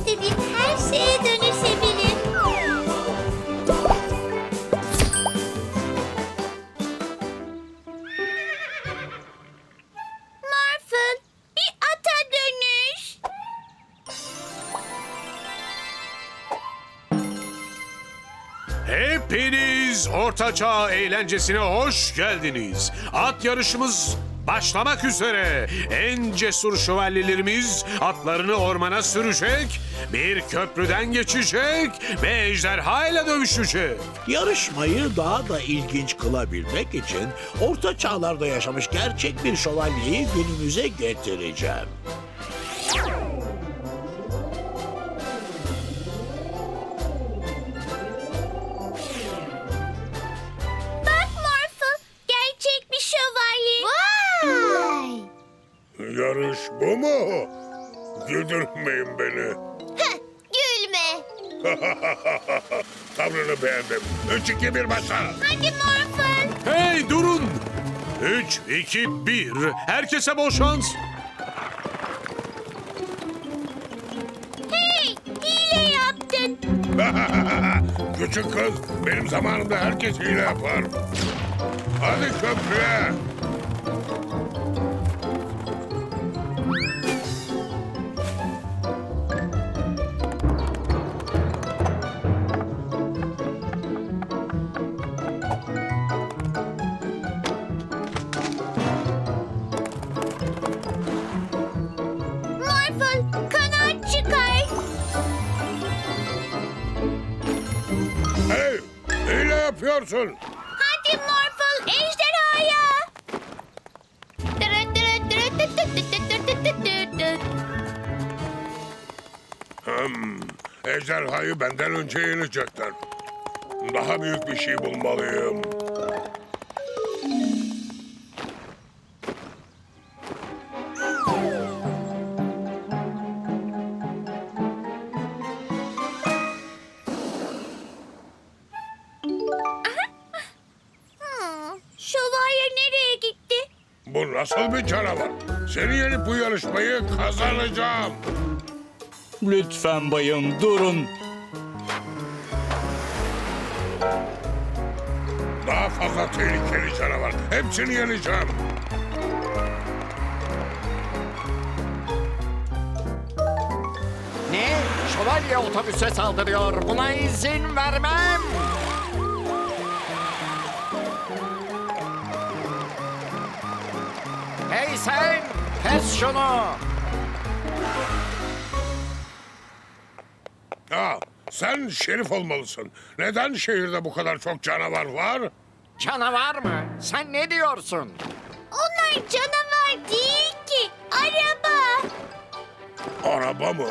istediğim her şeye dönüşebilir. Marfın, bir ata dönüş. Hepiniz Ortaçağ eğlencesine hoş geldiniz. At yarışımız başlamak üzere. En cesur şövalyelerimiz atlarını ormana sürecek, bir köprüden geçecek ve ejderha dövüşecek. Yarışmayı daha da ilginç kılabilmek için orta çağlarda yaşamış gerçek bir şövalyeyi günümüze getireceğim. Bu mu? Güldürmeyin beni. Gülme. Tavrını beğendim. Üç, iki, bir başla. Hadi Marfın. Hey durun! 3, 2, 1. Herkese bol şans. Hey, hile yaptın. Küçük kız, benim zamanımda herkes hile yapar. Hadi köprüye. Dıt dıt dıt dıt. Hmm, ejderhayı benden önce yenecekler. Daha büyük bir şey bulmalıyım. Seni yenip bu yarışmayı kazanacağım. Lütfen bayım durun. Daha fazla tehlikeli canavar. Hepsini yeneceğim. Ne? Şövalye otobüse saldırıyor. Buna izin vermem. Hey sen! Kes şunu! Aa, sen şerif olmalısın. Neden şehirde bu kadar çok canavar var? Canavar mı? Sen ne diyorsun? Onlar canavar değil ki. Araba. Araba mı?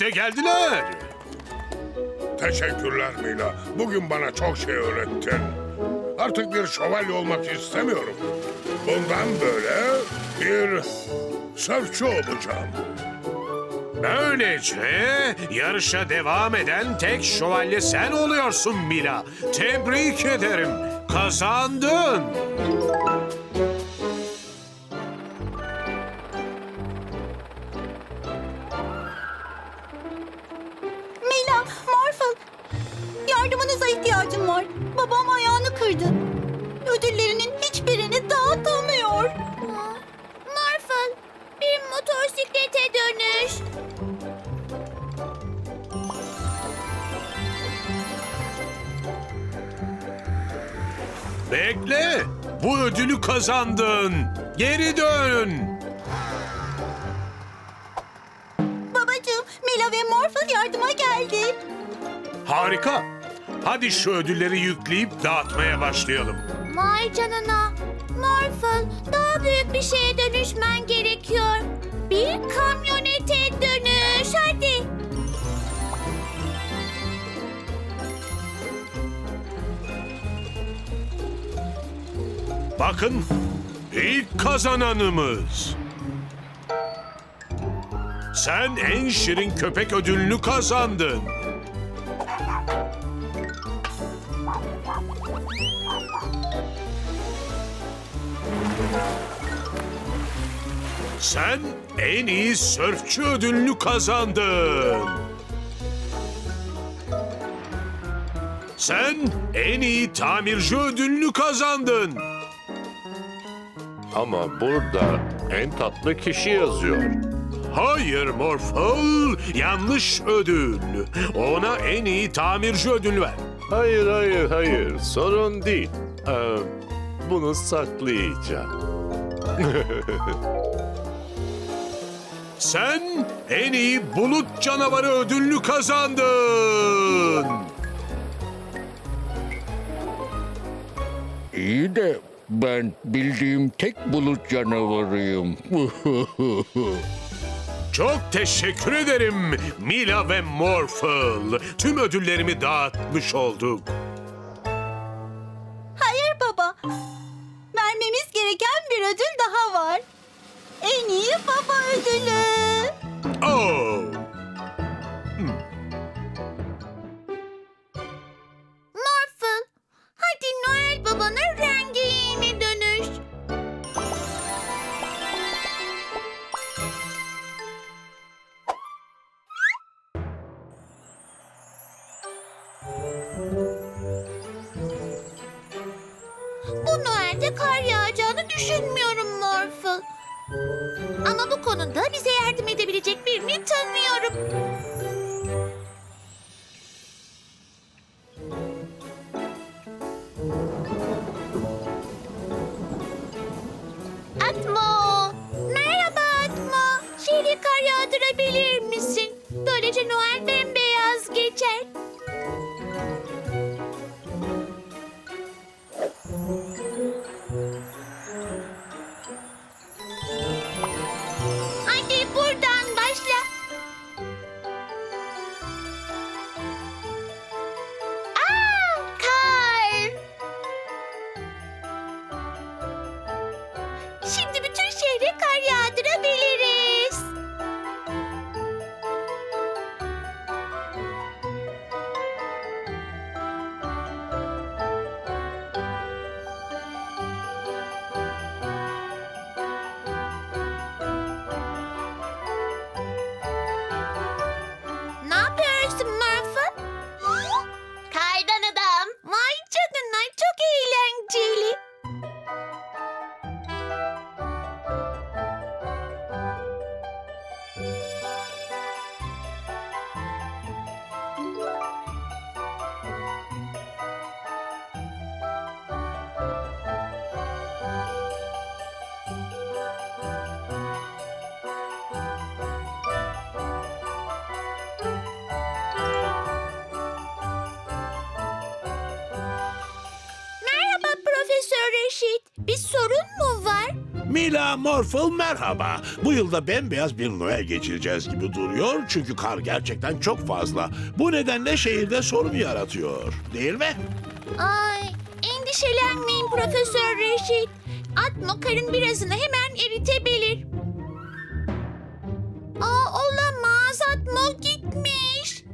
İşte geldiler. Teşekkürler Mila. Bugün bana çok şey öğrettin. Artık bir şövalye olmak istemiyorum. Bundan böyle bir sörfçü olacağım. Böylece yarışa devam eden tek şövalye sen oluyorsun Mila. Tebrik ederim. Kazandın. Motosiklete dönüş. Bekle. Bu ödülü kazandın. Geri dön. Babacığım, Mila ve Marfal yardıma geldi. Harika. Hadi şu ödülleri yükleyip dağıtmaya başlayalım. Vay canına. Marfın, daha büyük bir şeye dönüşmen gerekiyor bir kamyonete dönüş. Hadi. Bakın ilk kazananımız. Sen en şirin köpek ödülünü kazandın. Sen en iyi sörfçü ödülünü kazandın. Sen en iyi tamirci ödülünü kazandın. Ama burada en tatlı kişi yazıyor. Hayır Morphle, yanlış ödül. Ona en iyi tamirci ödülü ver. Hayır, hayır, hayır. Sorun değil. Ee, bunu saklayacağım. Sen en iyi bulut canavarı ödülünü kazandın. İyi de ben bildiğim tek bulut canavarıyım. Çok teşekkür ederim Mila ve Morphle. Tüm ödüllerimi dağıtmış olduk. En iyi baba ödülü. Oh. Mila Morphle merhaba. Bu yılda bembeyaz bir Noel geçireceğiz gibi duruyor çünkü kar gerçekten çok fazla. Bu nedenle şehirde sorun yaratıyor. Değil mi? Ay, endişelenmeyin Profesör Reşit. Atmo karın birazını hemen eritebilir. Aa, olamaz. Atmo gitmiş.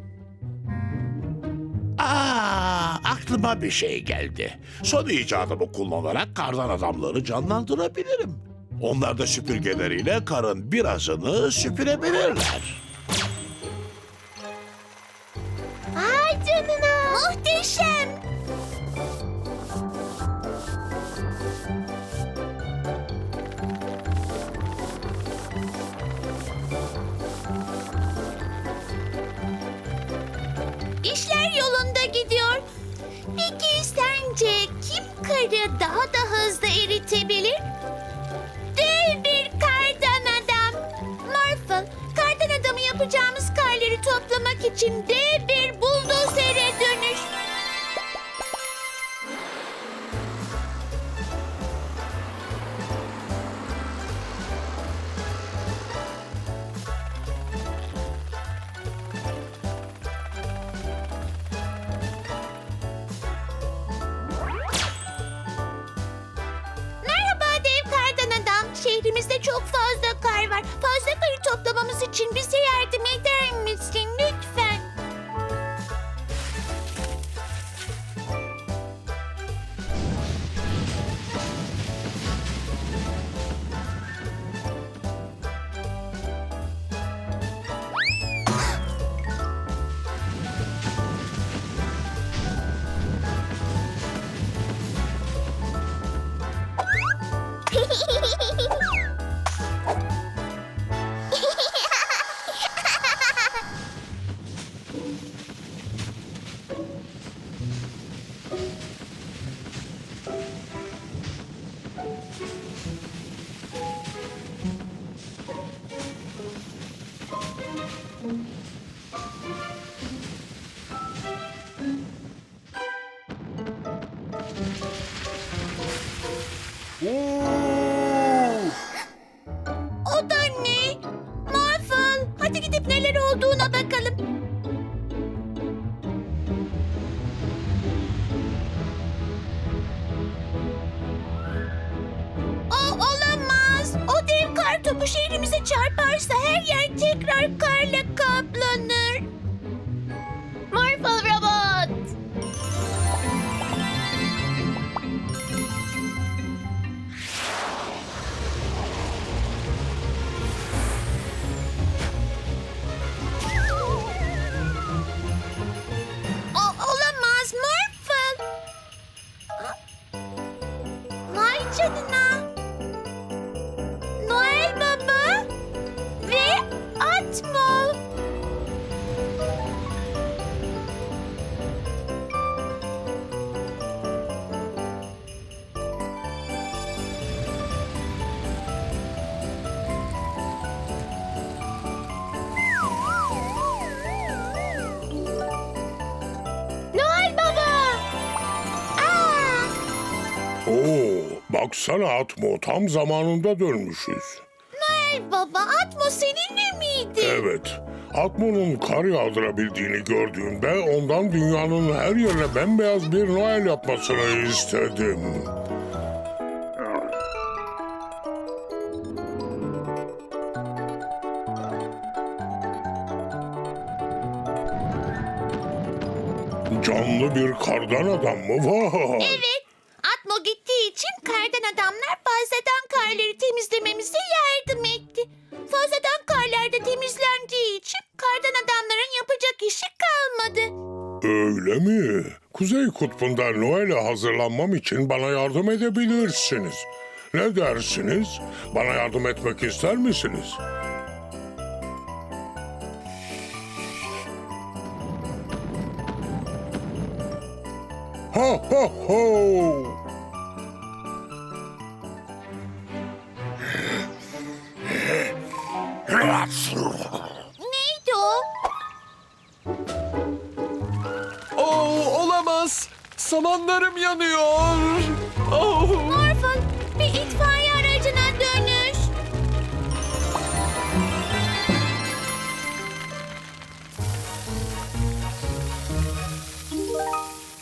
Aa, aklıma bir şey geldi. Son icadımı kullanarak kardan adamları canlandırabilirim. Onlar da süpürgeleriyle karın birazını süpürebilirler. Ay canına. Muhteşem. İşler yolunda gidiyor. Peki sence kim karı daha da hızlı Şimdi kar topu şehrimize çarparsa her yer tekrar karla kaplanır. Baksana Atmo tam zamanında dönmüşüz. Noel Baba, Atmo seninle miydi? Evet. Atmo'nun kar yağdırabildiğini gördüğümde ondan dünyanın her yerine bembeyaz bir Noel yapmasını istedim. Canlı bir kardan adam mı var? Evet. Atmo gittiği için kardan adamlar fazladan karları temizlememize yardım etti. Fazladan karlar da temizlendiği için kardan adamların yapacak işi kalmadı. Öyle mi? Kuzey Kutbu'nda Noel'e hazırlanmam için bana yardım edebilirsiniz. Ne dersiniz? Bana yardım etmek ister misiniz? Ha ha ho! Samanlarım yanıyor. Oh. Morphle, bir itfaiye aracına dönüş.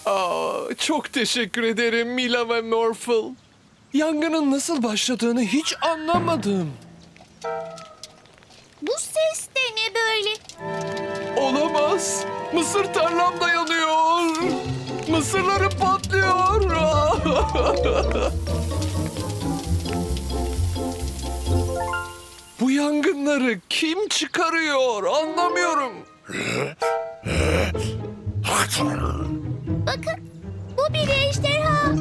Aa, çok teşekkür ederim Mila ve Morphle. Yangının nasıl başladığını hiç anlamadım. Bu ses de ne böyle? Olamaz. Mısır tarlam da yanıyor. Mısırlarım patlıyor. Bu yangınları kim çıkarıyor anlamıyorum. Bakın, bu bir ejderha.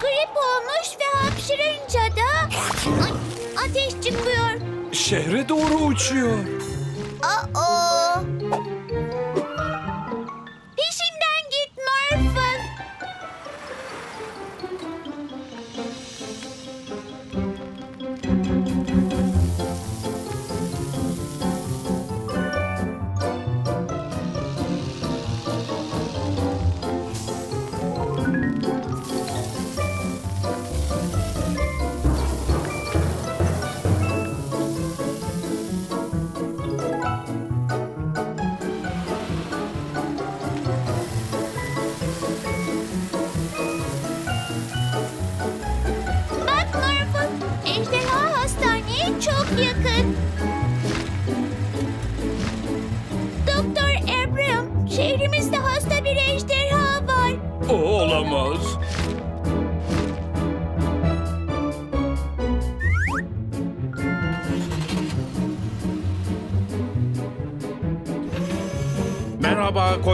Grip olmuş ve hapşırınca da Ay, ateş çıkıyor. Şehre doğru uçuyor. Aa!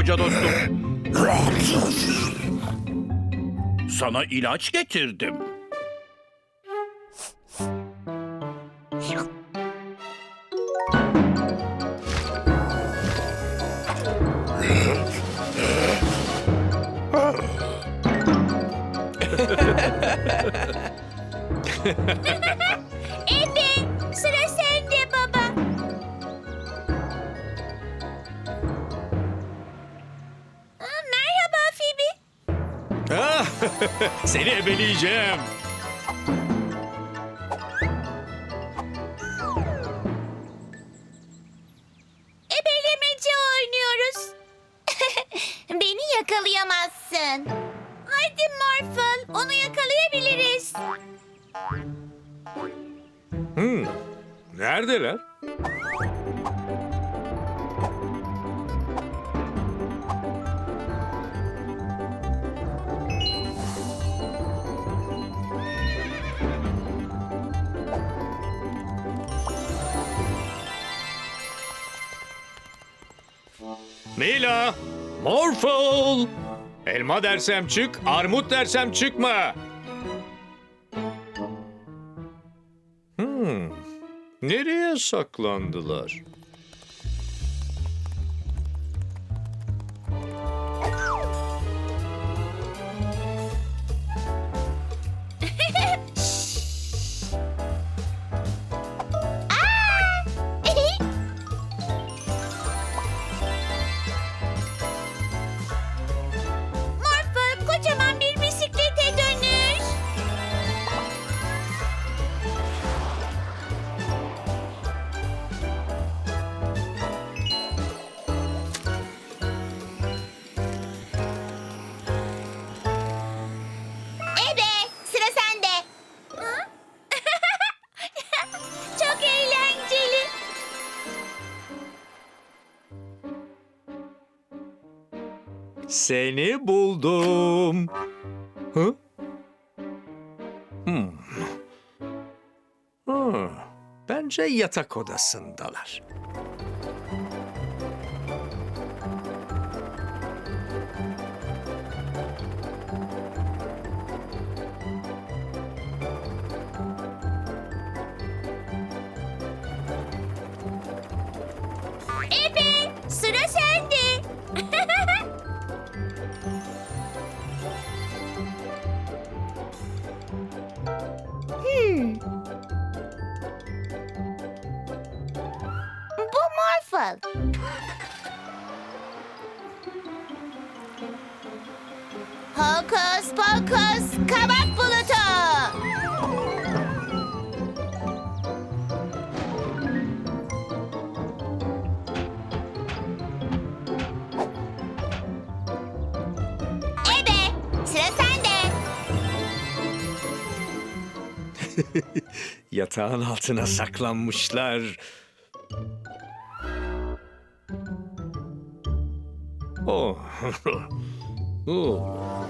Koca dostum. Sana ilaç getirdim. Seni Mila! Morphle! Elma dersem çık, armut dersem çıkma. Hmm. Nereye saklandılar? Seni buldum. Hı? Hmm. Hı. Bence yatak odasındalar. Morphle. Hokus pokus kabak bulutu. Ebe, sıra sende. Yatağın altına saklanmışlar. Oh. oh.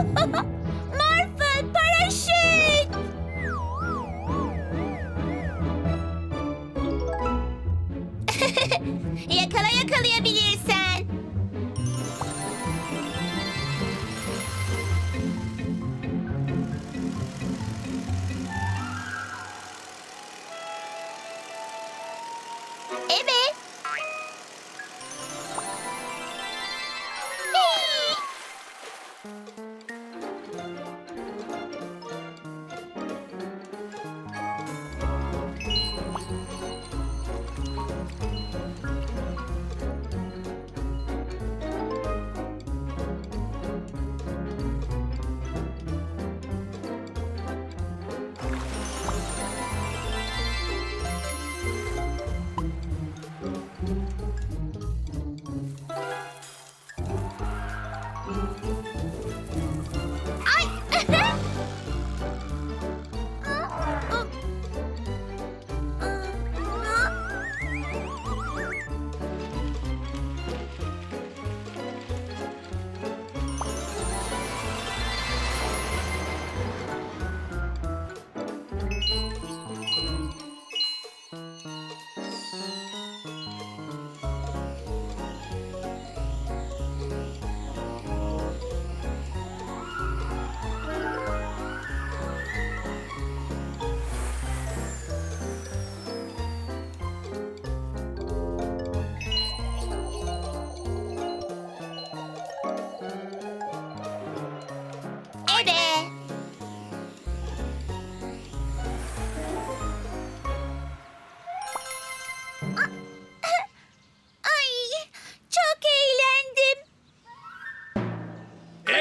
Morphle paraşüt. Yakala yakalayabilirsen.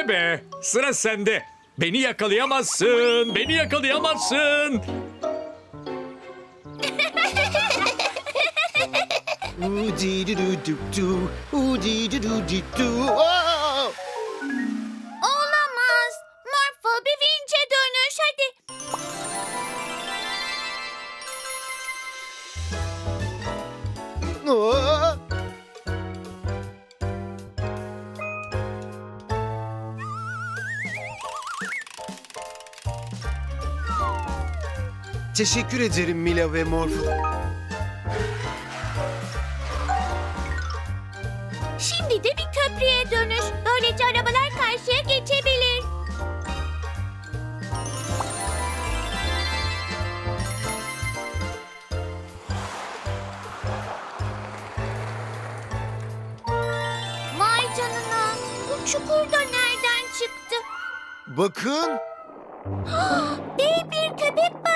Be. Sıra sende. Beni yakalayamazsın. Beni yakalayamazsın. Olamaz. Teşekkür ederim Mila ve Morphle. Şimdi de bir köprüye dönüş. Böylece arabalar karşıya geçebilir. Vay canına. Bu çukur da nereden çıktı? Bakın. Dev bir köpek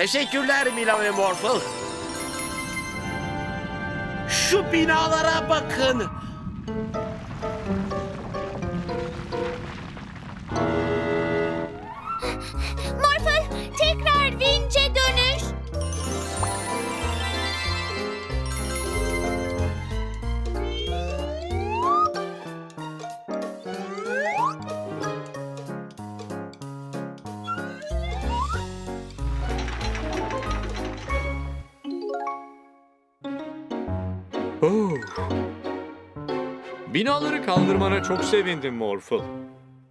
Teşekkürler Mila ve Morphle. Şu binalara bakın. Binaları kaldırmana çok sevindim Morphle.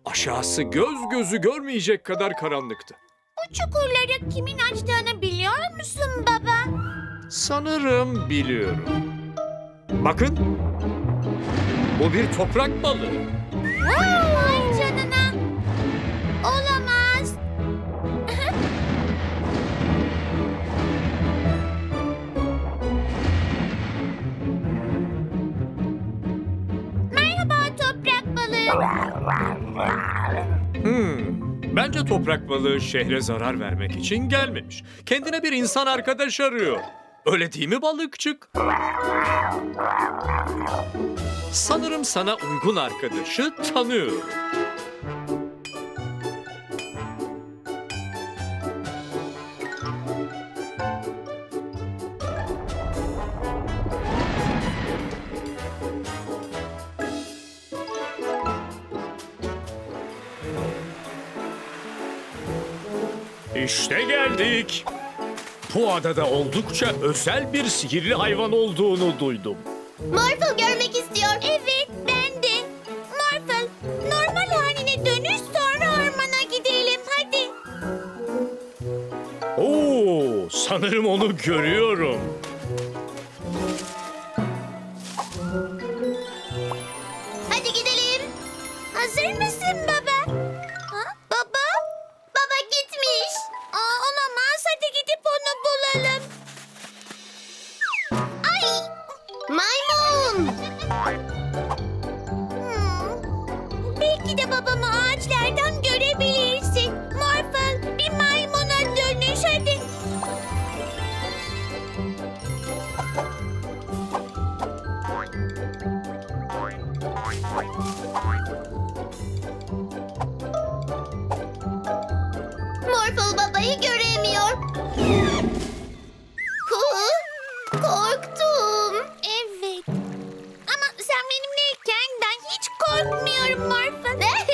Aşağısı göz gözü görmeyecek kadar karanlıktı. Bu çukurları kimin açtığını biliyor musun baba? Sanırım biliyorum. Bakın. Bu bir toprak balığı. Vay Hmm. Bence toprak balığı şehre zarar vermek için gelmemiş. Kendine bir insan arkadaş arıyor. Öyle değil mi balıkçık? Sanırım sana uygun arkadaşı tanıyorum. İşte geldik. Bu adada oldukça özel bir sihirli hayvan olduğunu duydum. Morphle görmek istiyor. Evet ben de. Morphle normal haline dönüş sonra ormana gidelim hadi. Oo, sanırım onu görüyorum. Hadi gidelim. Hazır mısın baba? Korkmuyorum Morphle.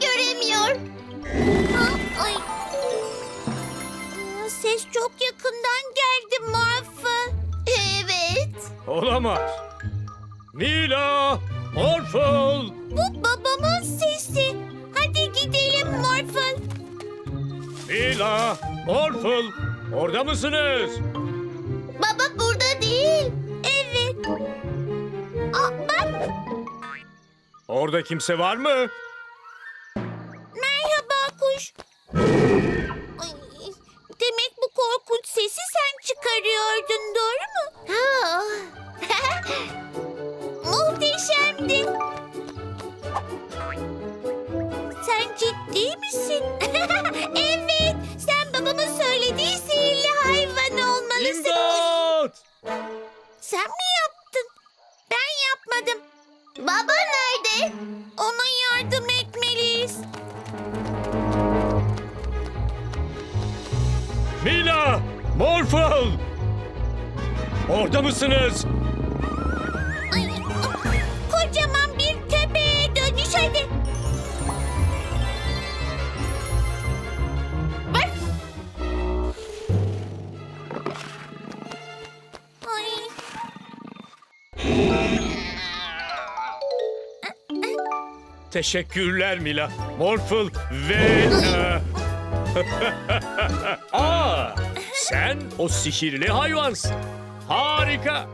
Göremiyor. Ay. Aa, Ses çok yakından geldi Morphle. Evet. Olamaz. Mila! Morphle! Bu babamın sesi. Hadi gidelim Morphle. Mila! Morphle! Orada mısınız? Baba burada değil. Evet. Aa, bak Orada kimse var mı? Ona yardım etmeliyiz. Mila! Morphle! Orada mısınız? Teşekkürler Mila. Morphle ve... Aa, sen o sihirli hayvansın. Harika.